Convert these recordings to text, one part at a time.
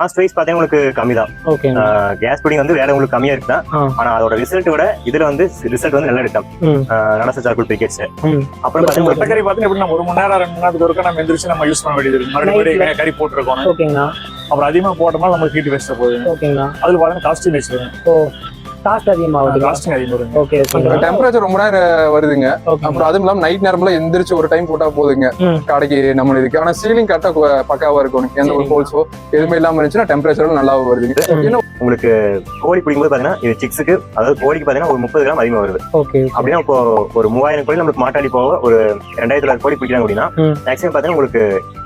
Cost wise பார்த்தீங்கன்னா உங்களுக்கு கம்மி தான் கேஸ் பிடிங் வந்து வேலை உங்களுக்கு கம்மியா இருக்குதான். ஆனா அதோட ரிசல்ட் விட இதுல வந்து ரிசல்ட் வந்து நல்லா எடுக்கும் ம். நடச சார்கோல் பிரிக்கெட்ஸ் ம். அப்புறம் பார்த்தீங்கன்னா கொட்டக்கறி பார்த்தீங்கன்னா நம்ம ஒரு மணி நேரம் ரெண்டு மணி நேரத்துக்கு ஒருக்கா நம்ம எந்திரிச்சு நம்ம யூஸ் பண்ண வேண்டியது இருக்கு. மறுபடியும் கறி போட்டுருக்கோம். அப்புறம் அதிகமா போட்டோம்னா நமக்கு ஹீட் வேஸ்ட் போகுது. அதுல வேஸ்ட் வரும். ஓ. காஸ்ட் அதிகமாகுது காஸ்டிங் அதிகம் வரும் ஓகே டெம்பரேச்சர் ரொம்ப நேரம் வருதுங்க. அப்புறம் அதுவும் இல்லாம நைட் நேரம்ல எந்திரிச்சு ஒரு டைம் போட்டா போதுங்க. கடைக்கு நம்ம இருக்கு ஆனா சீலிங் கரெக்டா பக்காவா இருக்கும் எந்த ஒரு. ஹோல்ஸோ எதுவுமே இல்லாம இருந்துச்சுன்னா டெம்பரேச்சரும் நல்லா வருதுங்க. உங்களுக்கு கோழி பிடிக்கும்போது பார்த்தீங்கன்னா இது சிக்ஸுக்கு அதாவது கோழிக்கு பார்த்தீங்கன்னா ஒரு முப்பது கிராம் அதிகமாக வருது. ஓகே அப்படின்னா இப்போ ஒரு மூவாயிரம் கோழி நம்மளுக்கு மாட்டாடி போக ஒரு ரெண்டாயிரத்தி தொள்ளாயிரம் கோழி பிடிக்கிறாங்க அப்படின்னா. மேக்ஸிமம் பார்த்தீங்கன்னா உங்களுக்கு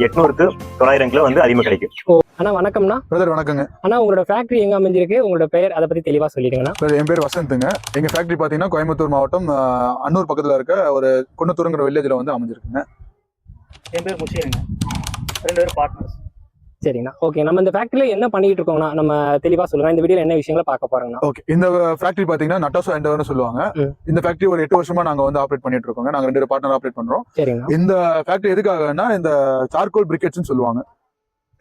எட்நூறுக்கு தொள்ளாயிரம் கிலோ வந்து அதிகமாக கிடைக்கும். அண்ணா வணக்கம்ண்ணா. பிரதர் வணக்கங்க. அண்ணா உங்களோட ஃபேக்டரி எங்க அமைஞ்சிருக்கு? உங்களோட பெயர் அதை பத்தி தெளிவா சொல்லிடுங்கண்ணா. என் பேர் வசந்த்ங்க எங்க ஃபேக்டரி பாத்தீங்கன்னா கோயம்புத்தூர் மாவட்டம் அன்னூர் பக்கத்துல இருக்க ஒரு குன்னத்தூருங்கிற வில்லேஜ்ல வந்து அமைஞ்சிருக்குங்க. என் பேர் முஷீருங்க ரெண்டு பேரும் பார்ட்னர்ஸ் சரிங்கண்ணா. ஓகே நம்ம இந்த ஃபேக்டரியில என்ன பண்ணிட்டு இருக்கோம்னா நம்ம தெளிவா சொல்லுங்க. இந்த வீடியோல என்ன விஷயங்களை பார்க்க போறோங்கண்ணா ஓகே இந்த ஃபேக்டரி பாத்தீங்கன்னா நட்டாசோ எண்டவர்னு சொல்லுவாங்க. இந்த ஃபேக்டரி ஒரு எட்டு வருஷமா நாங்க வந்து ஆப்ரேட் பண்ணிட்டு இருக்கோங்க. நாங்க ரெண்டு பார்ட்னர் ஆப்ரேட் பண்றோம். சரிங்கண்ணா. இந்த ஃபேக்டரி எதுக்காகன்னா இந்த சார்கோல் பிரிக்கெட்ஸ்னு சொல்லுவாங்க.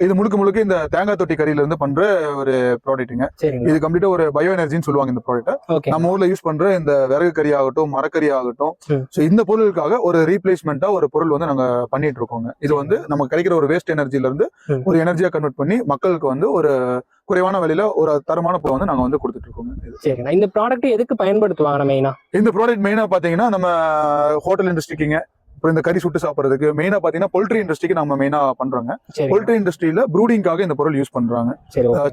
இது முழுக்க முழுக்க இந்த தேங்காய் தொட்டி கறியில இருந்து பண்ற ஒரு ப்ராடக்ட்டுங்க இது கம்ப்ளீட்டா ஒரு பயோ எனர்ஜின்னு சொல்லுவாங்க இந்த ப்ராடக்ட் நம்ம ஊர்ல யூஸ் பண்ற இந்த விறகு கறி ஆகட்டும் மரக்கறி ஆகட்டும். சோ இந்த பொருளுக்காக ஒரு ரீப்ளேஸ்மெண்டா ஒரு பொருள் வந்து நாங்க பண்ணிட்டு இருக்கோங்க. இது வந்து நமக்கு கிடைக்கிற ஒரு வேஸ்ட் எனர்ஜில இருந்து. ஒரு எனர்ஜியா கன்வெர்ட் பண்ணி மக்களுக்கு வந்து ஒரு குறைவான விலையில ஒரு தரமான பொருள் வந்து நாங்க வந்து கொடுத்துட்டு இருக்கோங்க இந்த ப்ராடக்ட் எதுக்கு பயன்படுத்துவாங்க மெயினா இந்த ப்ராடக்ட் மெயினா பாத்தீங்கன்னா நம்ம ஹோட்டல் இண்டஸ்ட்ரிக்குங்க அப்புறம் இந்த கறி சுட்டு சாப்பிடுறதுக்கு மெயினா பாத்தீங்கன்னா பொல்ட்ரி இண்டஸ்ட்ரிக்கு நம்ம மெயினா பண்றோங்க. பொல்ட்ரி இண்டஸ்ட்ரியில ப்ரூடிங்காக இந்த பொருள் யூஸ் பண்றாங்க.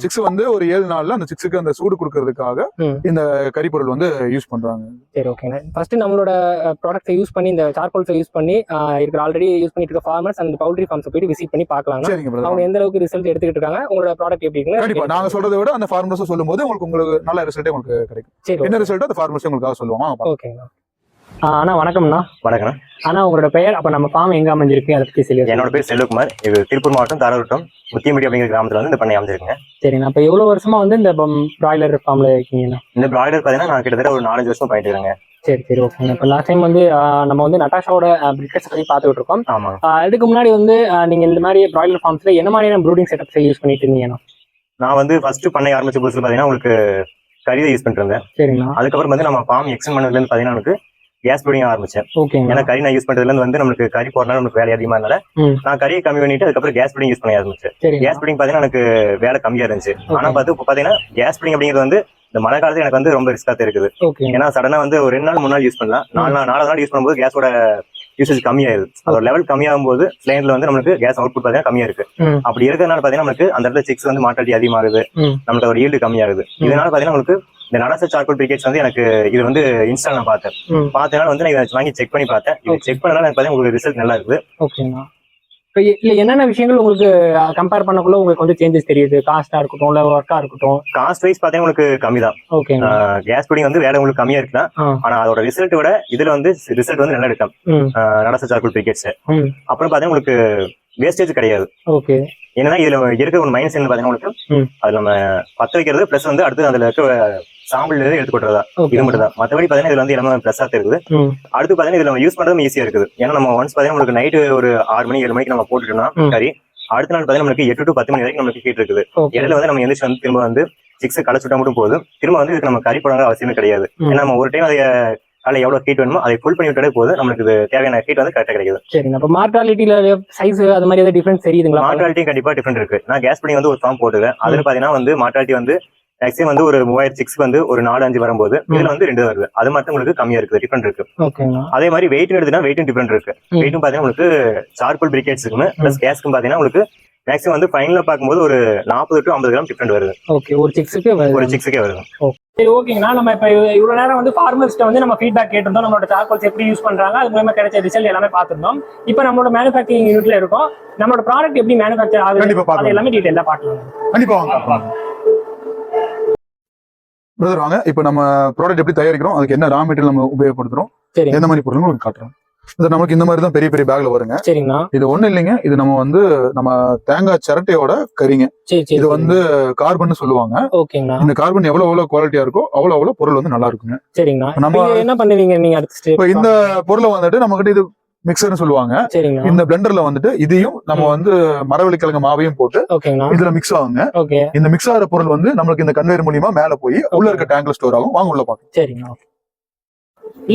சிக்ஸ் வந்து ஒரு ஏழு நாள்ல அந்த சிக்ஸுக்கு அந்த சூடு கொடுக்கறதுக்காக. இந்த கறி பொருள் வந்து யூஸ் பண்றாங்க. சரி ஓகேங்க ஃபர்ஸ்ட் நம்மளோட ப்ராடக்ட்ஸை யூஸ் பண்ணி இந்த சார்கோல்ஸை யூஸ் பண்ணி இருக்கிற ஆல்ரெடி யூஸ் பண்ணிட்டு இருக்க ஃபார்மர்ஸ் அந்த பவுல்ட்ரி ஃபார்ம்ஸ் போயிட்டு விசிட் பண்ணி பார்க்கலாம். அவங்க எந்த அளவுக்கு ரிசல்ட் எடுத்துக்கிட்டு இருக்காங்க உங்களோட ப்ராடக்ட் எப்படி கண்டிப்பா. இருக்குன்னு நாங்க சொல்றதை விட அந்த ஃபார்மர்ஸ் சொல்லும் போது உங்களுக்கு உங்களுக்கு நல்ல ரிசல்ட்டே உங்களுக்கு கிடைக்கும். என்ன ரிசல்ட் அந்த ஃபார்மர்ஸ் உங்களுக்காக சொல்லுவாங்க. ஓகேங்கண்ணா அண்ணா வணக்கம்ண்ணா. வணக்கம் அண்ணா உங்களோட பெயர் அப்ப நம்ம ஃபார்ம் எங்க அமைஞ்சிருக்கு அதை பத்தி சொல்லி என்னோட பேர் செல்வகுமார். இது திருப்பூர் மாவட்டம் தாராவட்டம் முத்தியம்படி அப்படிங்கிற கிராமத்துல வந்து இந்த பண்ணை அமைஞ்சிருக்குங்க. சரிண்ணா அப்ப எவ்வளவு வருஷமா வந்து இந்த பிராய்லர் ஃபார்ம்ல இருக்கீங்கண்ணா? இந்த பிராய்லர் பார்த்தீங்கன்னா நான் கிட்டத்தட்ட ஒரு நாலஞ்சு வருஷம் பண்ணிட்டு இருக்கேங்க. சரி சரி ஓகேங்க இப்போ லாஸ்ட் டைம் வந்து நம்ம வந்து நட்டாஷாவோட பிரிக்கெட்ஸ் பத்தி பார்த்துட்டு இருக்கோம். இதுக்கு முன்னாடி வந்து நீங்க இந்த மாதிரி பிராய்லர் ஃபார்ம்ஸ்ல என்ன மாதிரியான ப்ரூடிங் செட்டப்ஸ் யூஸ் பண்ணிட்டு இருந்தீங்கண்ணா? நான் வந்து ஃபர்ஸ்ட் பண்ணை ஆரம்பிச்ச புதுசுல பார்த்தீங்கன்னா உங்களுக்கு கறி யூஸ் பண்ணிட்டு இருந்தேன். சரிங்கண்ணா. அதுக்கப்புறம் வந்து நம்ம ஃபார்ம் எக்ஸ்டெண்ட் பண்ணதுல இருந்து பார்த்தீங்கன்னா கேஸ் ப்ரூடிங் ஆரம்பிச்சேன். ஏன்னா கறி நான் யூஸ் பண்றதுல இருந்து வந்து நம்மளுக்கு கறி போறனால நமக்கு வேலை அதிகமா இருந்தால. நான் கறியை கம்மி பண்ணிட்டு அதுக்கப்புறம் கேஸ் ப்ரூடிங் யூஸ் பண்ண ஆரம்பிச்சேன். கேஸ் ப்ரூடிங் பார்த்தீங்கன்னா எனக்கு வேலை கம்மியா இருந்துச்சு. ஆனா. பார்த்து இப்போ பார்த்தீங்கன்னா கேஸ் ப்ரூடிங் அப்படிங்கிறது வந்து இந்த மழை காலத்துல எனக்கு வந்து ரொம்ப ரிஸ்கா இருக்குது. ஏன்னா சடனா வந்து ஒரு ரெண்டு நாள் மூணு நாள் யூஸ் பண்ணலாம். நாலு நாள் நாலு நாள் யூஸ் பண்ணும்போது கேஸோட யூசேஜ் கம்மியாயிருது அதோட லெவல் கம்மியாகும் போது ஃபிளேன்ல வந்து நம்மளுக்கு கேஸ் அவுட்புட் பார்த்தீங்கன்னா கம்மியா இருக்கு. அப்படி இருக்கிறதுனால பார்த்தீங்கன்னா நமக்கு அந்த இடத்துல சிக்ஸ் வந்து மாட்டாட்டி அதிகமாகுது. ம். நமக்கு ஒரு ஈல்டு கம்மியாகுது. இதனால பார்த்தீங்கன்னா உங்களுக்கு இந்த நடச சார்கோல் பிரிகேட்ஸ் வந்து எனக்கு இது வந்து இன்ஸ்டால் நான் பார்த்தேன். பார்த்தனால வந்து நான் வாங்கி செக் பண்ணி பார்த்தேன். இது. செக் பண்ணனால எனக்கு பார்த்தீங்கன்னா உங்களுக்கு ரிசல்ட் நல்லா இருக்குது. இப்போ இல்ல என்னென்ன விஷயங்கள் உங்களுக்கு கம்பேர் பண்ணக்குள்ள உங்களுக்கு வந்து சேஞ்சஸ் தெரியுது? காஸ்டா இருக்கட்டும் இல்ல ஒர்க்கா இருக்கட்டும். காஸ்ட் வைஸ் பார்த்தீங்கன்னா உங்களுக்கு கம்மி தான். ஓகேங்க கேஸ் பிடிங் வந்து வேலை உங்களுக்கு கம்மியா இருக்கலாம். ஆனா அதோட ரிசல்ட் விட இதுல வந்து ரிசல்ட் வந்து நல்லா எடுக்கும் ம். நடச சார்கோல் பிரிகேட்ஸ் அப்புறம் பார்த்தீங்கன்னா உங்களுக்கு வேஸ்டேஜ் கிடையாது. ஓகே. என்னன்னா இதுல இருக்கிற ஒரு மைனஸ் என்ன பாத்தீங்கன்னா உங்களுக்கு. அது நம்ம பத்த வைக்கிறது பிளஸ் வந்து அடுத்து அதுல இருக்க சாம்பிள் இருந்து எடுத்து கொட்டுறதா ஓகே. இது மட்டும் தான் மத்தபடி பாத்தீங்கன்னா இதுல வந்து எல்லாமே பிளஸ்ஸா இருக்குது. அடுத்து பாத்தீங்கன்னா இதுல நம்ம யூஸ் பண்றதும் ஈஸியா இருக்குது. ஏன்னா நம்ம ஒன்ஸ் பாத்தீங்கன்னா உங்களுக்கு நைட்டு ஒரு ஆறு மணி ஏழு மணிக்கு நம்ம போட்டுட்டோம்னா. சரி அடுத்த நாள் பாத்தீங்கன்னா நமக்கு எட்டு டு பத்து மணி வரைக்கும் நமக்கு ஹீட் இருக்குது. இடையில வந்து நம்ம எந்திரிச்சு வந்து திரும்ப வந்து சிக்ஸ் கடை சுட்டா மட்டும் போதும். திரும்ப வந்து இதுக்கு நம்ம கறி போடாத அவசியமே கிடையாது. ஏன்னா நம்ம ஒரு டைம் அதை காலை எவ்வளவு ஹீட் வேணுமோ அதை ஃபுல் பண்ணி விட்டாலே போதும். நம்மளுக்கு இது தேவையான ஹீட் வந்து கரெக்டா கிடைக்குது. சரிங்க. அப்ப மார்டாலிட்டியில சைஸ் அது மாதிரி ஏதாவது டிஃபரன்ஸ் தெரியுதுங்களா? மார்டாலிட்டி கண்டிப்பா டிஃபரெண்ட் இருக்கு. நான் கேஸ் பண்ணி வந்து ஒரு ஃபார்ம் போட்டுருக்கேன் அதுல பாத்தீங்கன்னா வந்து மார்டாலிட்டி வந்து மேக்ஸிமம் வந்து ஒரு மூவாயிரம் சிக்ஸ் வந்து ஒரு நாலு அஞ்சு வரும்போது இதுல வந்து ரெண்டு வருது. அது மட்டும் உங்களுக்கு கம்மியா இருக்குது. டிஃபரெண்ட் இருக்கு. அதே மாதிரி வெயிட் எடுத்துனா வெயிட்டும் டிஃபரெண்ட் இருக்கு. வெயிட்டும் பாத்தீங்கன்னா உங்களுக்கு சார்கோல் பிரிகேட்ஸுக்குமே பிளஸ் கேஸ்க்கும் பாத்தீங்கன்னா உங்களுக்கு மேக்ஸிமம் வந்து ஃபைனல பார்க்கும்போது ஒரு நாற்பது டு ஐம்பது கிராம் டிஃபரெண்ட் வருது. ஓகே. ஒரு சிக்ஸுக்கு ஒரு சிக்ஸுக்கே வருது. சரி ஓகேங்கண்ணா. நம்ம இப்போ இவ்வளவு நேரம் வந்து ஃபார்மர்ஸ்ட்ட வந்து நம்ம ஃபீட்பேக் கேட்டிருந்தோம். நம்மளோட சார்கோல்ஸ் எப்படி யூஸ் பண்றாங்க அது மூலமா கிடைச்ச ரிசல்ட் எல்லாமே பார்த்திருந்தோம். இப்போ நம்மளோட மேனுஃபேக்சரிங் யூனிட்ல இருக்கோம். நம்மளோட ப்ராடக்ட் எப்படி மேனுஃபேக்சர் ஆகுது அது எல்லாமே டீடைலா பார்க்கலாம் கண்டிப்பா வாங்க. பிரதர் வாங்க. இப்போ நம்ம ப்ராடக்ட் எப்படி தயாரிக்கிறோம் அதுக்கு என்ன ரா மெட்டீரியல் நம்ம உபயோகப்படுத்துறோம் எந்த மாதிரி பொருள் உங்களுக்கு காட்டுறோம். இது நமக்கு இந்த மாதிரி தான் பெரிய பெரிய பேக்ல வருங்க. சரிங்கண்ணா. இது ஒண்ணு இல்லைங்க. இது நம்ம வந்து நம்ம தேங்காய் சிரட்டையோட கறிங்க. இது வந்து கார்பன் சொல்லுவாங்க. ஓகேங்கண்ணா. இந்த கார்பன் எவ்வளவு எவ்வளவு குவாலிட்டியா இருக்கோ அவ்வளவு அவ்வளவு பொருள் வந்து நல்லா இருக்குங்க. சரிங்கண்ணா. நம்ம- என்ன பண்ணுவீங்க நீங்க அடுத்த இப்போ இந்த பொருளை வந்துட்டு நம்ம கிட்ட இது மிக்சர்னு சொல்லுவாங்க. இந்த பிளெண்டர்ல வந்துட்டு இதையும் நம்ம. வந்து மரவள்ளிக்கிழங்கு மாவையும் போட்டு இதுல மிக்ஸ் ஆகுங்க. இந்த மிக்ஸ் ஆகிற பொருள் வந்து நம்மளுக்கு இந்த கன்வேயர் மூலியமா மேல போய் உள்ள இருக்க டேங்க்ல ஸ்டோர் ஆகும். வாங்க உள்ள பாக்கலாம்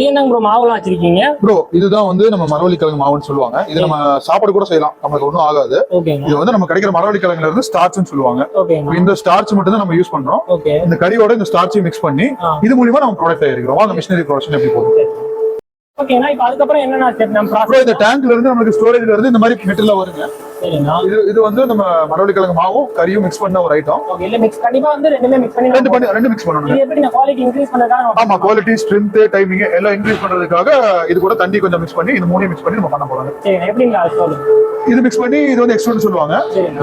என்னங்க ப்ரோ மாவுலாம் வச்சிருக்கீங்க? ப்ரோ இதுதான் வந்து நம்ம மரவள்ளிக்கிழங்கு மாவுன்னு சொல்லுவாங்க. இது நம்ம சாப்பாடு கூட செய்யலாம். நமக்கு ஒன்றும் ஆகாது. இது வந்து நம்ம கிடைக்கிற மரவள்ளிக்கிழங்குல இருந்து ஸ்டார்ச்னு சொல்லுவாங்க. இந்த ஸ்டார்ச் மட்டும் தான் நம்ம யூஸ் பண்றோம். இந்த கறியோட இந்த ஸ்டார்ச்சையும் மிக்ஸ் பண்ணி. இது மூலியமா நம்ம ப்ராடக்ட் தயாரிக்கிறோம். வாங்க மிஷினரி ப்ரொடக்ஷன் எப்படி போகும் ஓகேண்ணா இப்போ அதுக்கப்புறம் என்னென்ன ஸ்டெப் நம்ம ப்ராசஸ் இந்த டேங்க்ல இருந்து நமக்கு ஸ்டோரேஜ்ல இருந்து இந்த மாதிரி மெட்டீரியல் வருங்க. இது வந்து நம்ம மரவள்ளிக்கிழங்கு மாவும் கறியும் மிக்ஸ் பண்ண ஒரு ஐட்டம் இல்ல மிக்ஸ் கண்டிப்பா வந்து ரெண்டுமே மிக்ஸ் பண்ணி ரெண்டு பண்ணி ரெண்டு மிக்ஸ் பண்ணணும். இது எப்படி குவாலிட்டி இன்க்ரீஸ் பண்ணதுக்காக ஆமா குவாலிட்டி ஸ்ட்ரென்த் டைமிங் எல்லாம் இன்க்ரீஸ் பண்றதுக்காக இது கூட தண்ணி கொஞ்சம் மிக்ஸ் பண்ணி இது மூணையும் மிக்ஸ் பண்ணி நம்ம பண்ண சொல்லுங்க? இது மிக்ஸ் பண்ணி இது வந்து எக்ஸ்ட்ரூட் சொல்லுவாங்க.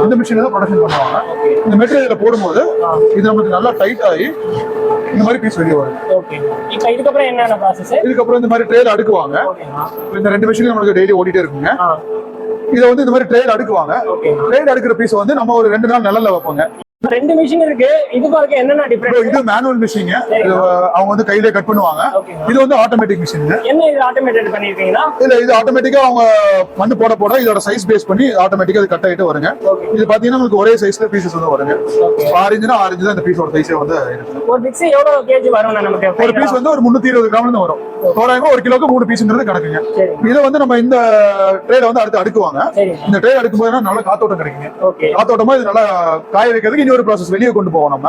இந்த மிஷின் தான் ப்ரொடக்ஷன் பண்ணுவாங்க. இந்த மெட்டீரியல் போடும்போது. இது நமக்கு நல்லா டைட் ஆகி இந்த மாதிரி பீஸ் வெளியே வரும். ஓகே இப்போ இதுக்கப்புறம் என்னென்ன ப்ராசஸ் இதுக்கப்புறம் இந்த மாதிரி ட்ரேல அடுக்குவாங்க. இந்த ரெண்டு மிஷினும் நமக்கு டெய்லி ஓடிட்டே இருக்குங்க. இதை வந்து இந்த மாதிரி ட்ரேல அடுக்குவாங்க. ட்ரேல அடுக்கிற பீஸ் வந்து நம்ம ஒரு ரெண்டு நாள் நிழல்ல வைப்போங்க. ரெண்டு மிஷின் இருக்கு. இதுக்கும் அதுக்கு என்னென்ன டிஃபரன்ஸ் இது மேனுவல் மிஷின் அவங்க வந்து கையிலே கட் பண்ணுவாங்க. இது வந்து ஆட்டோமேட்டிக் மிஷின் என்ன இது ஆட்டோமேட்டட் பண்ணிருக்கீங்கன்னா இல்ல இது ஆட்டோமேட்டிக்கா அவங்க மண்ணு போட போட இதோட சைஸ் பேஸ் பண்ணி ஆட்டோமேட்டிக்கா இது கட் ஆயிட்டு வருங்க. இது பாத்தீங்கன்னா உங்களுக்கு ஒரே சைஸ்ல பீசஸ் வந்து வருங்க. ஆரஞ்சுனா ஆரஞ்சு தான் இந்த பீஸோட சைஸே வந்து. ஒரு மிக்ஸி எவ்வளவு கேஜி வரும் நமக்கு ஒரு பீஸ் வந்து ஒரு முன்னூத்தி இருபது கிராம்ல இருந்து வரும். தோராயமா ஒரு கிலோக்கு மூணு பீஸ்ங்கிறது கணக்குங்க. சரிங்க இதை வந்து நம்ம இந்த ட்ரேல வந்து அடுத்து அடுக்குவாங்க. இந்த ட்ரே அடுக்கும் போது நல்ல காத்தோட்டம் கிடைக்குங்க. காத்தோட்டமா இது நல்லா காய வைக்கிறதுக்கு ஒரு ப்ராசஸ் வெளியே கொண்டு போவோம் நம்ம.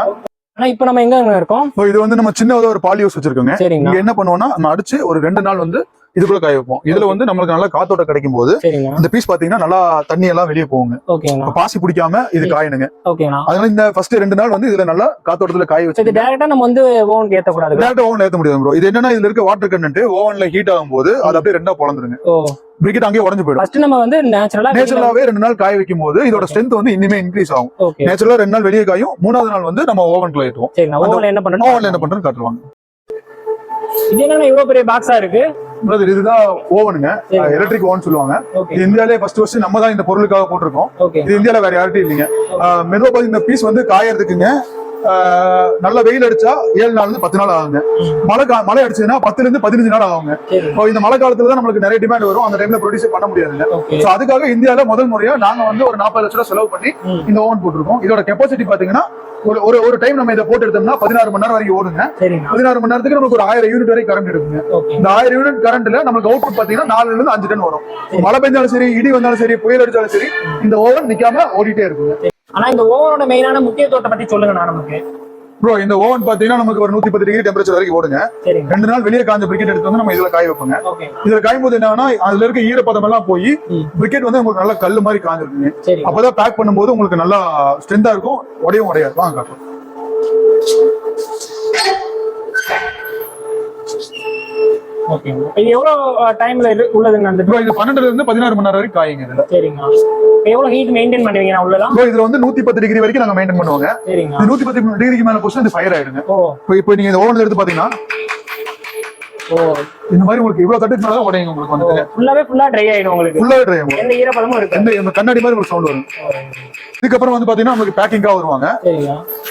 ஆனா இப்போ நம்ம எங்க இருக்கோம்? இது வந்து நம்ம சின்னதா ஒரு பாலியோஸ் வச்சிருக்கோங்க. இங்க என்ன பண்ணுவோம்னா நம்ம அடிச்சு ஒரு ரெண்டு நாள் வந்து இதுக்குள்ள காய வைப்போம். இதுல வந்து நம்மளுக்கு நல்லா காத்தோட்டம் கிடைக்கும் போது இந்த பீஸ் பாத்தீங்கன்னா நல்லா தண்ணி எல்லாம் வெளியே போகுங்க. பாசி பிடிக்காம இது காயணுங்க. அதனால இந்த ஃபர்ஸ்ட் ரெண்டு நாள் வந்து இதுல நல்லா காத்தோட்டத்துல காய வச்சு டேரக்டா நம்ம வந்து ஓவனுக்கு ஏத்தக்கூடாது. டேரக்டா ஓவன்ல ஏத்த முடியாது ப்ரோ இது என்னன்னா இதுல இருக்க வாட்டர் கண்டென்ட் ஓவன்ல ஹீட் ஆகும் போது அது அப்படியே ரெண்டா பொழந்துருங்க பிரிக்கெட் அங்கேயே உடஞ்சு போயிடும். ஃபர்ஸ்ட் நம்ம வந்து நேச்சுரலா நேச்சுரலாவே ரெண்டு நாள் காய வைக்கும் போது இதோட ஸ்ட்ரென்த் வந்து இன்னுமே இன்க்ரீஸ் ஆகும். நேச்சுரலா ரெண்டு நாள் வெளியே காயும் மூணாவது நாள் வந்து நம்ம ஓவன்குள்ள ஏற்றுவோம் சரி ஓவன்ல என்ன ஓவன்ல பண்றேன் என்ன பண்றோம்னு காட்டுவாங்க. இது என்ன இவ்வளவு பெரிய பாக்ஸா இருக்கு? Brother, இதுதான் ஓவனுங்க. எலக்ட்ரிக் ஓவன் சொல்லுவாங்க. இது இந்தியாலே ஃபர்ஸ்ட் ஃபர்ஸ்ட் நம்ம தான் இந்த பொருளுக்காக போட்டிருக்கோம். இது இந்தியால வேற யார்ட்டும் இல்லைங்க. மெதுவா இந்த பீஸ் வந்து காயறதுக்குங்க. நல்ல வெயில் அடிச்சா ஏழு நாள்ல பத்து நாள் ஆகுங்க. மழை மழை அடிச்சதுன்னா பத்துல இருந்து பதினஞ்சு நாள் ஆகுங்க. இந்த மழை காலத்துல தான் நம்மளுக்கு நிறைய டிமாண்ட் வரும். அந்த டைம்ல ப்ரொடியூஸ் பண்ண முடியாதுங்க. சோ அதுக்காக இந்தியால முதல் முறையா நாங்க வந்து ஒரு நாற்பது லட்ச ரூபா செலவு பண்ணி. இந்த ஓவன் போட்டிருக்கோம். இதோட கெப்பாசிட்டி பாத்தீங்கன்னா ஒரு ஒரு ஒரு டைம் நம்ம இதை போட்டு எடுத்தோம்னா பதினாறு மணி நேரம் வரைக்கும் ஓடுங்க. பதினாறு மணி நேரத்துக்கு நமக்கு ஒரு ஆயிரம் யூனிட் வரைக்கும் கரண்ட் எடுக்குங்க. இந்த ஆயிரம் யூனிட் கரண்ட்ல நமக்கு அவுட்புட் பாத்தீங்கன்னா நாலுல இருந்து அஞ்சு டன் வரும். மழை பெஞ்சாலும் சரி இடி வந்தாலும் சரி புயல் அடிச்சாலும் சரி இந்த ஓவன் நிக்காம ஓடிட்டே இருக்குங்க. ஆனா இந்த ஓவனோட மெயினான முக்கியத்துவத்தை பத்தி சொல்லுங்கண்ணா நமக்கு. ப்ரோ இந்த ஓவன் பாத்தீங்கன்னா நமக்கு ஒரு நூத்தி பத்து டிகிரி டெம்பரேச்சர் வரைக்கும் ஓடுங்க. ரெண்டு நாள் வெளியே காஞ்ச பிரிக்கெட் எடுத்து வந்து நம்ம இதுல காய வைப்போங்க. இதுல காயும் போது என்னன்னா அதுல இருக்க ஈரப்பதம் எல்லாம் போய். பிரிக்கெட் வந்து உங்களுக்கு நல்லா கல்லு மாதிரி காஞ்சிருக்குங்க. சரி. அப்பதான் பேக் பண்ணும்போது உங்களுக்கு நல்லா ஸ்ட்ரென்த்தா இருக்கும் உடையும் உடையாது. வாங்க காட்டுறோம் ஓகே இது எவ்வளவு டைம்ல உள்ளதுங்க அந்த இது பன்னெண்டுல இருந்து பதினாறு மணி நேரம் வரைக்கும் காயுங்க இதுல. ஹீட் மெயின்டைன் பண்ணுவீங்க நான் ப்ரோ இதுல வந்து நூத்தி பத்து டிகிரி வரைக்கும் நாங்க மெயின்டைன் பண்ணுவாங்க. நூத்தி பத்து டிகிரிக்கு மேல போச்சு இது ஃபயர் ஆயிடுங்க. இப்போ இப்போ நீங்க இந்த ஓவன்ல எடுத்து பாத்தீங்கன்னா ஓ. இந்த மாதிரி உங்களுக்கு இவ்வளவு தட்டுக்கு மேல தான் உடையுங்க உங்களுக்கு வந்து. ஃபுல்லாவே ஃபுல்லா ட்ரை ஆயிடும் உங்களுக்கு. ஃபுல்லாவே ட்ரை ஆகும் எந்த ஈரப்பதமும் இருக்கு எந்த இந்த கண்ணாடி மாதிரி ஒரு சவுண்ட் வரும். இதுக்கப்புறம் வந்து பாத்தீங்கன்னா நமக்கு பேக்கிங்கா வருவாங்க.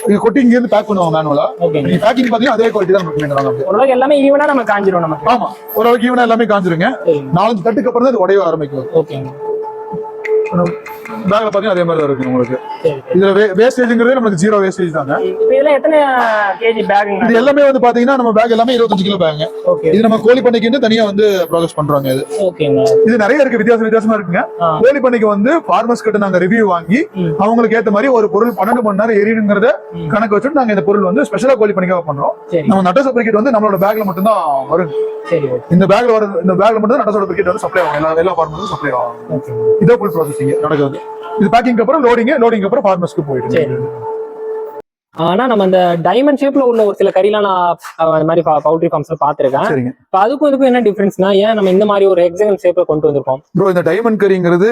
இது கொட்டி இங்க இருந்து பேக் பண்ணுவாங்க மேனுவலா நீங்க பேக்கிங் பாத்தீங்கன்னா அதே குவாலிட்டி தான் நமக்கு அப்படியே. ஓரளவுக்கு எல்லாமே ஈவனா நம்ம காஞ்சிரும் நமக்கு. ஆமா. ஓரளவுக்கு ஈவனா எல்லாமே காஞ்சிருங்க. சரிங்க. நாலஞ்சு தட்டுக்கு அப்புறம் தான் இது உடைய ஆரம்பிக்கும். ஓகேங்க. பேக்ல பாத்தீங்கன்னா அதே மாதிரி தான் இருக்கும் உங்களுக்கு. இதுல வேஸ்டேஜ்ங்கிறதே நமக்கு ஜீரோ வேஸ்டேஜ் தாங்க. இப்போ இதெல்லாம் எத்தனை கேஜி பேக்குங்க இது எல்லாமே வந்து பாத்தீங்கன்னா நம்ம பேக் எல்லாமே இருபத்தஞ்சு கிலோ பேங்க ஓகே. இது நம்ம கோழி பண்ணைக்கு தனியா வந்து ப்ராசஸ் பண்றாங்க இது. நிறைய இருக்கு வித்தியாசம் வித்தியாசமா இருக்குங்க. கோழி பண்ணைக்கு வந்து ஃபார்மர்ஸ் கிட்ட நாங்க ரிவ்யூ வாங்கி. அவங்களுக்கு ஏத்த மாதிரி ஒரு பொருள் பன்னெண்டு மணி நேரம் எரியுங்கிறத. கணக்கு வச்சுட்டு நாங்க இந்த பொருள் வந்து ஸ்பெஷலா கோழி பண்ணிக்காக பண்றோம். நம்ம நட்டச பிரிக்கெட் வந்து நம்மளோட பேக்ல மட்டும் தான் வரும் இந்த பேக்ல வர இந்த பேக்ல மட்டும் நட்டசோட பிரிக்கெட் வந்து சப்ளை ஆகும். எல்லா எல்லா ஃபார்மர்ஸும் சப்ளை ஆகும். இதே ஃபுல் ப்ராசஸிங் நடக்குது. இது பேக்கிங் அப்புறம் லோடிங் லோடிங் அப்புறம் ஃபார்மர்ஸ்க்கு போயிடுது ஆனா நம்ம அந்த டைமண்ட் ஷேப்ல உள்ள ஒரு சில கறிலாம் நான் அந்த மாதிரி பவுல்ட்ரி ஃபார்ம்ஸ்ல பாத்திருக்கேன் இப்போ அதுக்கும் இதுக்கும் என்ன டிஃபரன்ஸ்னா ஏன் நம்ம இந்த மாதிரி ஒரு எக்ஸாம் ஷேப்ல கொண்டு வந்திருக்கோம்? ப்ரோ இந்த டைமண்ட் கரிங்கிறது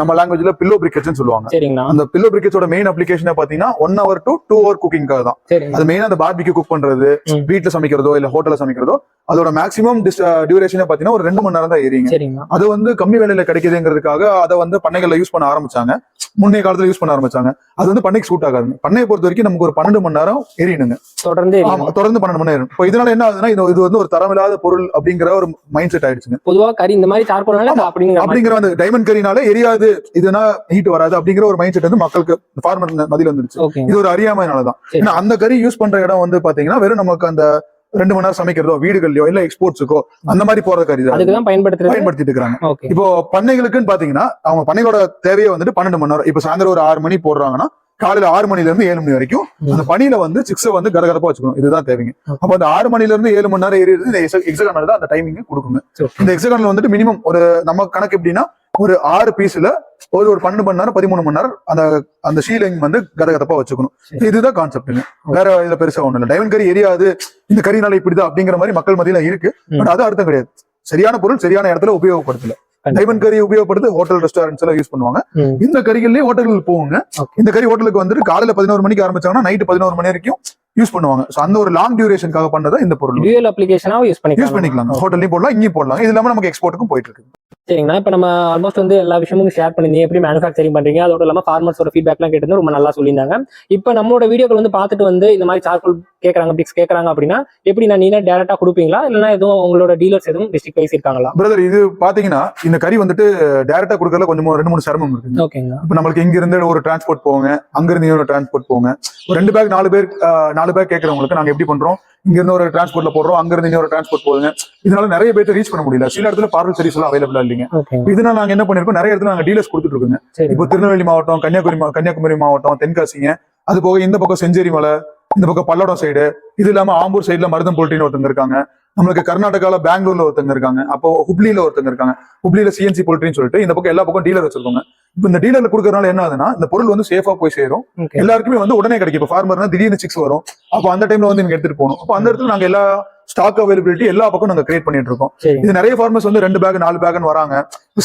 நம்ம லாங்குவேஜ்ல பில்லோ பிரிக்கெட்ஸ்னு சொல்லுவாங்க. சரிங்கண்ணா. அந்த பில்லோ பிரிக்கெட்ஸோட மெயின் அப்ளிகேஷன் பாத்தீங்கன்னா one hour to two hour குக்கிங்காக தான். அது மெயினா அந்த பார்பிக்கு குக் பண்றது ம். வீட்ல சமைக்கிறதோ இல்ல ஹோட்டல்ல சமைக்கிறதோ அதோட மேக்ஸிமம் டியூரேஷனே பாத்தீங்கன்னா ஒரு ரெண்டு மணி நேரம் தான் சரிங்கண்ணா. அது வந்து கம்மி விலையில கிடைக்குதுங்கிறதுக்காக அதை வந்து பண்ணைகள்ல யூஸ் பண்ண ஆரம்பிச்சாங்க. முன்னைய காலத்துல யூஸ் பண்ண ஆரம்பிச்சாங்க. அது வந்து பண்ணைக்கு சூட் ஆகாது பண்ணையை பொறுத்த வரைக்கும் நம்ம நமக்கு ஒரு பன்னெண்டு மணி நேரம் எரியணுங்க. தொடர்ந்து ஆமா தொடர்ந்து பன்னெண்டு மணி நேரம். இப்போ இதனால என்ன ஆகுதுன்னா இது வந்து ஒரு தரமில்லாத பொருள் அப்படிங்கிற ஒரு மைண்ட் செட் ஆயிடுச்சுங்க. பொதுவா கறி இந்த மாதிரி சார்கோல்னால அப்படிங்கிற அந்த டைமண்ட் கறினால எரியாது. இதுனா ஹீட் வராது அப்படிங்கிற ஒரு மைண்ட் செட் வந்து மக்களுக்கு ஃபார்மர் மதியில வந்துருச்சு. இது ஒரு அறியாமைனாலதான் சரி. ஏன்னா அந்த கறி யூஸ் பண்ற இடம் வந்து பாத்தீங்கன்னா வெறும் நமக்கு அந்த ரெண்டு மணி நேரம் சமைக்கிறதோ வீடுகள்லயோ இல்ல எக்ஸ்போர்ட்ஸுக்கோ அந்த மாதிரி போற கறி தான். பயன்படுத்திட்டு இருக்காங்க இப்போ பண்ணைகளுக்குன்னு பாத்தீங்கன்னா அவங்க பண்ணைகளோட தேவையை வந்துட்டு பன்னெண்டு மணி நேரம் இப்போ சாயந்தரம் ஒரு ஆறு மணி போடுறாங்கன்னா காலையில ஆறு மணில இருந்து ஏழு மணி வரைக்கும் அந்த பனியில வந்து சிக்ஸை வந்து கரகரப்பா வச்சுக்கணும். இதுதான் தேவைங்க. அப்போ அந்த ஆறு மணில இருந்து ஏழு மணி நேரம் ஏறிடுது இந்த எக்ஸகானல் தான் அந்த டைமிங் கொடுக்குங்க. இந்த எக்ஸகானல் வந்துட்டு மினிமம் ஒரு நம்ம கணக்கு எப்படின்னா ஒரு ஆறு பீஸ்ல ஒரு ஒரு பன்னெண்டு மணி நேரம் பதிமூணு மணி நேரம் அந்த அந்த ஷீலிங் வந்து கதகதப்பா வச்சுக்கணும். இதுதான் கான்செப்ட்டுங்க வேற இதுல பெருசா ஒண்ணு இல்லை. டைமண்ட் கறி எரியாது. இந்த கறினால இப்படிதான் அப்படிங்கிற மாதிரி மக்கள் மத்தியில இருக்கு. பட் அது அர்த்தம் கிடையாது. சரியான பொருள் சரியான இடத்துல உபயோகப்படுத்தல. டைமண்ட் கறி உபயோகப்படுத்து ஹோட்டல் ரெஸ்டாரண்ட்ஸ் எல்லாம் யூஸ் பண்ணுவாங்க. இந்த கறிகள்லயே ஹோட்டல்கள் போவாங்க. இந்த கறி ஹோட்டலுக்கு வந்துட்டு காலையில பதினோரு மணிக்கு ஆரம்பிச்சாங்கன்னா நைட் பதினோரு மணி வரைக்கும் யூஸ் பண்ணுவாங்க. சோ அந்த ஒரு லாங் டியூரேஷனுக்காக பண்ணதான் இந்த பொருள் டியூயல் அப்ளிகேஷனாவும் யூஸ் யூஸ் பண்ணிக்கலாம். ஹோட்டல்லையும் போடலாம் இங்கேயும் போடலாம். இது இல்லாம நமக்கு எக்ஸ்போர்ட்டுக்கும் போயிட்டு இருக்கு. சரிங்கண்ணா இப்போ நம்ம ஆல்மோஸ்ட் வந்து எல்லா விஷயமும் ஷேர் பண்ணிருந்தீங்க எப்படி மேனுஃபேக்சரிங் பண்றீங்க? அதோட இல்லாம ஃபார்மர்ஸோட ஃபீட்பேக்லாம் கேட்டு ரொம்ப நல்லா சொல்லியிருந்தாங்க. இப்போ நம்மளோட வீடியோக்கள் வந்து பார்த்துட்டு வந்து இந்த மாதிரி சார்கோல் கேட்கறாங்க பிக்ஸ் கேட்கறாங்க அப்படின்னா எப்படி நான் நீங்க டேரக்டா கொடுப்பீங்களா? இல்லைன்னா எதுவும் உங்களோட டீலர்ஸ் எதுவும் டிஸ்ட்ரிக்ட் வைஸ் இருக்காங்களா? பிரதர் இது பாத்தீங்கன்னா இந்த கறி வந்துட்டு டைரக்டா கொடுக்கறதுல கொஞ்சம் ரெண்டு மூணு சிரமம் இருக்குங்க ஓகேங்க இப்ப நம்மளுக்கு இங்க இருந்து ஒரு டிரான்ஸ்போர்ட் போங்க அங்க இருந்து இன்னொரு டிரான்ஸ்போர்ட் ஒரு ரெண்டு பேக் நாலு பேர் நாலு பேக் கேட்கறவங்களுக்கு நாங்க எப்படி பண்றோம்? இங்க இருந்து ஒரு டிரான்ஸ்போர்ட்ல போடுறோம் அங்க இருந்து இன்னொரு டிரான்ஸ்போர்ட் போகுங்க இதனால நிறைய பேர்த்த ரீச் பண்ண முடியல. சில இடத்துல பார்சல் சர்வீஸ் எல்லாம் அவைலபிளா இல்லைங்க. இதனால நாங்க என்ன பண்ணிருக்கோம்? நிறைய இடத்துல நாங்க டீலர்ஸ் கொடுத்துட்டு இருக்கோங்க. இப்போ திருநெல்வேலி மாவட்டம் கன்னியாகுமரி கன்னியாகுமரி மாவட்டம் தென்காசிங்க. அது போக இந்த பக்கம் செஞ்சேரி மலை இந்த பக்கம் பல்லடம் சைடு இது இல்லாம ஆம்பூர் சைடுல மருதம் போல்ட்டின்னு ஒருத்தங்க இருக்காங்க. நம்மளுக்கு கர்நாடகால பெங்களூர்ல ஒருத்தங்க இருக்காங்க. அப்போ ஹுப்ளில ஒருத்தங்க இருக்காங்க. ஹுப்ளில சிஎன்சி போல்ட்ரின்னு சொல்லிட்டு இந்த பக்கம் எல்லா பக்கம் டீலர் வச்சிருக்கோங்க. இந்த டீலர்ல கொடுக்கறதுனால என்ன ஆகுதுன்னா இந்த பொருள் வந்து சேஃபா போய் சேரும். எல்லாருக்குமே வந்து உடனே கிடைக்கும். இப்போ ஃபார்மர்னா திடீர்னு சிக்ஸ் வரும். அப்போ அந்த டைம்ல வந்து நீங்க எடுத்துட்டு போகணும். அப்போ அந்த இடத்துல நாங்க எல்லா ஸ்டாக் அவைலபிலிட்டி எல்லா பக்கம் நாங்க கிரியேட் பண்ணிட்டு இருக்கோம். இது நிறைய ஃபார்மர்ஸ் வந்து ரெண்டு பேக் நாலு பேக்னு வராங்க.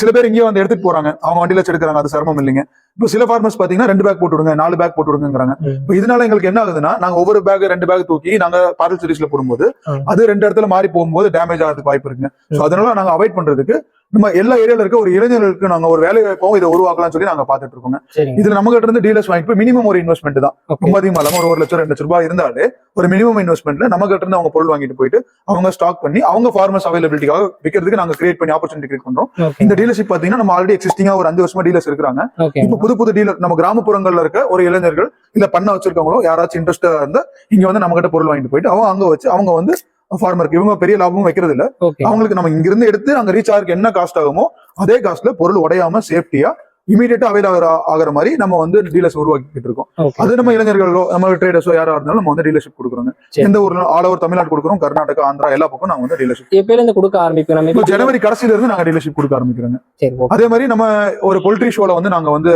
சில பேர் இங்கேயே வந்து எடுத்துட்டு போறாங்க. அவங்க வண்டியில எடுக்கிறாங்க. அது சிரமம் இல்லைங்க. இப்போ சில ஃபார்மர்ஸ் பாத்தீங்கன்னா ரெண்டு பேக் போட்டு விடுங்க நாலு பேக் போட்டு விடுங்கிறாங்க. இப்போ இதனால எங்களுக்கு என்ன ஆகுதுன்னா நாங்க ஒவ்வொரு பேக் ரெண்டு பேக் தூக்கி நாங்க பார்சல் சர்வீஸ்ல போடும்போது. அது ரெண்டு இடத்துல மாறி போகும்போது டேமேஜ் ஆகிறதுக்கு வாய்ப்பு இருக்குங்க. அதனால நாங்க அவாய்ட் பண்றதுக்கு நம்ம எல்லா ஏரியால இருக்க ஒரு இளைஞர்களுக்கு நாங்க ஒரு வேலை வாய்ப்பாவும் இதை உருவாக்கலாம்னு சொல்லி நாங்க பாத்துட்டு இருக்கோங்க. இதுல நம்ம கிட்ட இருந்து டீலர்ஸ் வாங்கிட்டு மினிமம் ஒரு இன்வெஸ்ட்மெண்ட் தான். ரொம்ப அதிகமா இல்லாம ஒரு ஒரு லட்சம் ரெண்டு லட்சம் ரூபாய் இருந்தாலே ஒரு மினிமம் இன்வெஸ்ட்மெண்ட்ல நம்ம கிட்ட இருந்து அவங்க பொருள் வாங்கிட்டு போயிட்டு அவங்க ஸ்டாக் பண்ணி அவங்க ஃபார்மர்ஸ் அவைலபிலிட்டிக்காக விற்கிறதுக்கு நாங்க கிரியேட் பண்ணி ஆப்பர்ச்சுனிட்டி கிரியேட் பண்றோம். இந்த டீலர்ஷிப் பாத்தீங்கன்னா நம்ம ஆல்ரெடி எக்ஸிஸ்டிங்கா ஒரு அஞ்சு வருஷமா டீலர்ஸ் இருக்காங்க இப்ப புது புது டீலர் நம்ம கிராமப்புறங்கள்ல இருக்க ஒரு இளைஞர்கள் இல்ல பண்ண வச்சிருக்கவங்களோ யாராச்சும் இன்ட்ரெஸ்டா இருந்தா இங்க வந்து நம்ம கிட்ட பொருள் வாங்கிட்டு போயிட்டு அவங்க அங்க வச்சு அவங்க வந்து ஃபார்மருக்கு இவங்க பெரிய லாபமும் வைக்கிறது இல்ல அவங்களுக்கு நம்ம இங்க இருந்து எடுத்து அங்க ரீச் ஆகிறதுக்கு என்ன காஸ்ட் ஆகுமோ அதே காஸ்ட்ல பொருள் உடையாம சேஃப்டியா இமீடியட்டா அவைல் ஆகிற ஆகிற மாதிரி நம்ம வந்து டீலர்ஸ் உருவாக்கிட்டு இருக்கோம். அது நம்ம இளைஞர்களோ நம்ம ட்ரேடர்ஸோ யாரா இருந்தாலும் நம்ம வந்து டீலர்ஷிப் கொடுக்குறோங்க. எந்த ஊர்ல ஆல் ஓவர் தமிழ்நாடு கொடுக்குறோம் கர்நாடகா ஆந்திரா எல்லா பக்கம் நாங்க வந்து டீலர்ஷிப் எப்பயில இருந்து கொடுக்க இப்போ ஜனவரி கடைசியில இருந்து நாங்க டீலர்ஷிப் கொடுக்க ஆரம்பிக்கிறோங்க. அதே மாதிரி நம்ம ஒரு பொல்ட்ரி ஷோல வந்து நாங்க வந்து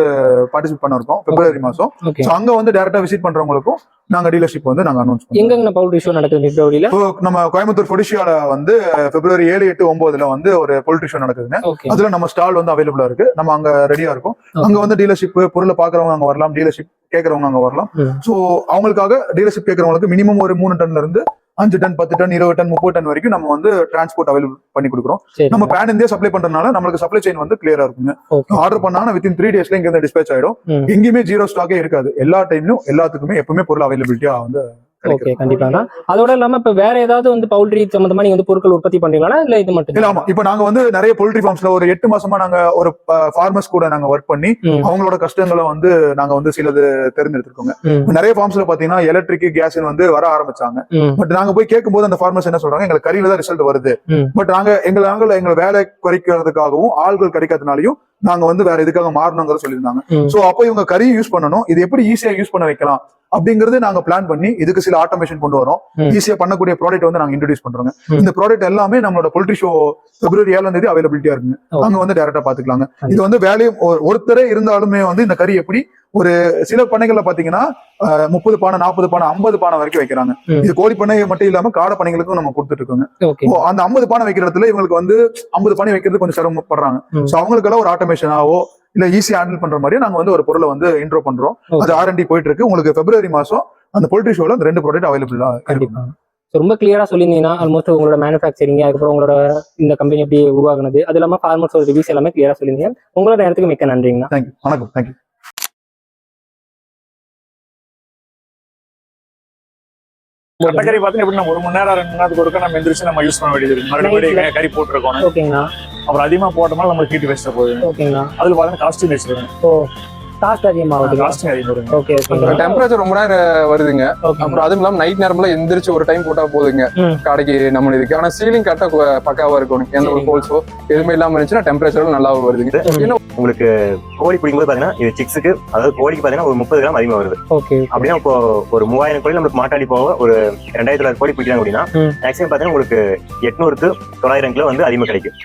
பார்ட்டிசிபேட் பண்ண இருக்கோம் பிப்ரவரி மாசம். அங்க வந்து டேரக்டா விசிட் பண்றவங்களுக்கும் நாங்க டீலர்ஷிப் வந்து நாங்க அனௌன்ஸ் பண்ணுவோம் எங்கங்க பவுடர் ஷோ நடக்குது பிப்ரவரியில நம்ம கோயம்புத்தூர் பொடிஷியால வந்து பிப்ரவரி ஏழு எட்டு ஒன்பதுல வந்து ஒரு பொல்ட்ரி ஷோ நடக்குதுங்க. அதுல நம்ம ஸ்டால் வந்து அவைலபிளா இருக்கு. நம்ம அங்க ரெடியா இருக்கோம். அங்க வந்து டீலர்ஷிப் பொருளை பாக்குறவங்க அங்க வரலாம் டீலர்ஷிப் கேட்கறவங்க அங்க வரலாம். சோ அவங்களுக்காக டீலர்ஷிப் கேட்கறவங்களுக்கு மினிமம் ஒரு மூணு டன்ல இருந்து அஞ்சு டன் பத்து டன் இருபது டன் முப்பது டன் வரைக்கும் நம்ம வந்து டிரான்ஸ்போர்ட் அவைலபிள் பண்ணி கொடுக்குறோம். நம்ம பேன் இந்தியா சப்ளை பண்றதுனால நம்மளுக்கு சப்ளை செயின் வந்து கிளியரா இருக்குங்க. ஆர்டர் பண்ணாங்கன்னா வித்தின் த்ரீ டேஸ்ல இங்க இருந்து டிஸ்பேச் ஆயிடும். எங்கேயுமே ஜீரோ ஸ்டாக்கே இருக்காது. எல்லா டைம்லயும் எல்லாத்துக்குமே எப்பவுமே பொருள் அவைலபிலிட்டியா வந்து ஓகே. கண்டிப்பாங்க. அதோட இல்லாம இப்ப வேற ஏதாவது வந்து பவுல்ட்ரி சம்பந்தமா நீங்க வந்து பொருட்கள் உற்பத்தி பண்றீங்களா இல்ல இது மட்டும் இல்ல ஆமா. இப்ப நாங்க வந்து நிறைய பொல்ட்ரி ஃபார்ம்ஸ்ல ஒரு எட்டு மாசமா நாங்க ஒரு ஃபார்மர்ஸ் கூட நாங்க ஒர்க் பண்ணி. அவங்களோட கஷ்டங்களை வந்து நாங்க வந்து சிலது தெரிஞ்செடுத்திருக்கோங்க நிறைய ஃபார்ம்ஸ்ல பாத்தீங்கன்னா எலக்ட்ரிக் கேஸ் வந்து வர ஆரம்பிச்சாங்க. பட் நாங்க போய் கேட்கும்போது அந்த ஃபார்மர்ஸ் என்ன சொல்றாங்க? எங்களுக்கு கறியில தான் ரிசல்ட் வருது. பட் நாங்க எங்க நாங்கள் எங்களை வேலை குறைக்கிறதுக்காகவும் ஆள்கள் கிடைக்காதனாலையும் நாங்க வந்து வேற எதுக்காக மாறணுங்கிறத சொல்லியிருந்தாங்க. சோ அப்போ இவங்க கறியை யூஸ் பண்ணணும். இது எப்படி ஈஸியா யூஸ் பண்ண வைக்கலாம்? அப்படிங்கறது நாங்க பிளான் பண்ணி இதுக்கு சில ஆட்டோமேஷன் கொண்டு வரோம். ஈஸியா பண்ணக்கூடிய ப்ராடக்ட் வந்து நாங்க இன்ட்ரடியூஸ் பண்றோங்க. இந்த ப்ராடக்ட் எல்லாமே நம்மளோட பொலிட்ரி ஷோ பிப்ரவரி ஏழாம் தேதி அவைலபிலிட்டியா இருக்குங்க. அங்க வந்து டேரக்டா பாத்துக்கலாங்க இது வந்து வேலையும் ஒரு- ஒருத்தரே இருந்தாலுமே வந்து இந்த கறி எப்படி ஒரு சில பண்ணைகள்ல பாத்தீங்கன்னா முப்பது பானை நாற்பது பானை ஐம்பது பானை வரைக்கும் வைக்கிறாங்க. இது கோழி பண்ணை மட்டும் இல்லாம காடை பண்ணைகளுக்கும் நம்ம கொடுத்துட்டு இருக்கோங்க அந்த ஐம்பது பானை வைக்கிற இடத்துல இவங்களுக்கு வந்து ஐம்பது பானை வைக்கிறது கொஞ்சம் சிரமப்படுறாங்க. சோ அவங்களுக்கெல்லாம் ஒரு ஆட்டோமேஷனாவோ இல்ல ஈஸியா ஹேண்டில் பண்ற மாதிரியே நாங்க வந்து ஒரு பொருளை வந்து இன்ட்ரோ பண்றோம். அது ஆர்என்டி போயிட்டு இருக்கு உங்களுக்கு பிப்ரவரி மாசம் அந்த பொலிட்ரி ஷோல அந்த ரெண்டு ப்ராடக்ட் அவைலபிளா இருக்கு. கண்டிப்பா. So, ரொம்ப கிளியரா சொல்லியிருந்தீங்கன்னா ஆல்மோஸ்ட் உங்களோட மேனுஃபேக்சரிங் அதுக்கப்புறம் உங்களோட இந்த கம்பெனி எப்படி உருவாகுனது அது இல்லாம ஃபார்மர்ஸோட ரிவ்யூஸ் எல்லாமே கிளியரா சொல்லியிருந்தீங்க. உங்களோட நேரத்துக்கு மிக்க நன்றிங்கண்ணா. தேங்க்யூ வணக்கம். தேங்க்யூ கட்டக்கறி பார்த்தீங்கன்னா எப்படி நம்ம ஒரு மணி நேரம் ரெண்டு நேரத்துக்கு ஒருக்கா நம்ம எந்திரிச்சு நம்ம யூஸ் பண்ண வேண்டியது மறுபடியும். கறி போட்டுருக்கோம். ஓகேங்கண்ணா அப்புறம் அதிகமா போட்டோம்னா நம்மளுக்கு ஹீட் வேஸ்ட் போகுது. ஓகேங்கண்ணா அதுல பாத்தீங்கன்னா காஸ்டிங் வேஸ்ட் வரும் ஓ. காஸ்ட் அதிகமாகுது அதிகம் ஓகே ஓகேங்கண்ணா டெம்பரேச்சர் ரொம்ப நேரம் வருதுங்க. அப்புறம் அதுவும் இல்லாம நைட் நேரம்ல எந்திரிச்சு ஒரு டைம் போட்டா போதுங்க. கடைக்கு நம்ம இதுக்கு. ஆனா சீலிங் கரெக்டா பக்காவா இருக்கணும். எந்த ஒரு. ஹோல்ஸோ எதுவுமே இல்லாம இருந்துச்சுன்னா டெம்பரேச்சரும் நல்லா வருதுங்க. உங்களுக்கு கோழி பிடிக்கும்போது பாத்தீங்கன்னா இது சிக்ஸுக்கு அதாவது கோழிக்கு பாத்தீங்கன்னா ஒரு முப்பது கிராம் அதிகமா வருது. ஓகே அப்படின்னா இப்போ ஒரு மூவாயிரம் கோழி நம்மளுக்கு மாட்டாடி போக ஒரு ரெண்டாயிரத்தி தொள்ளாயிரம் கோழி பிடிக்கிறாங்க அப்படின்னா. மேக்ஸிமம் பாத்தீங்கன்னா உங்களுக்கு எட்நூறுக்கு தொள்ளாயிரம் கிலோ வந்து அதிகமாக கிடைக்கும்.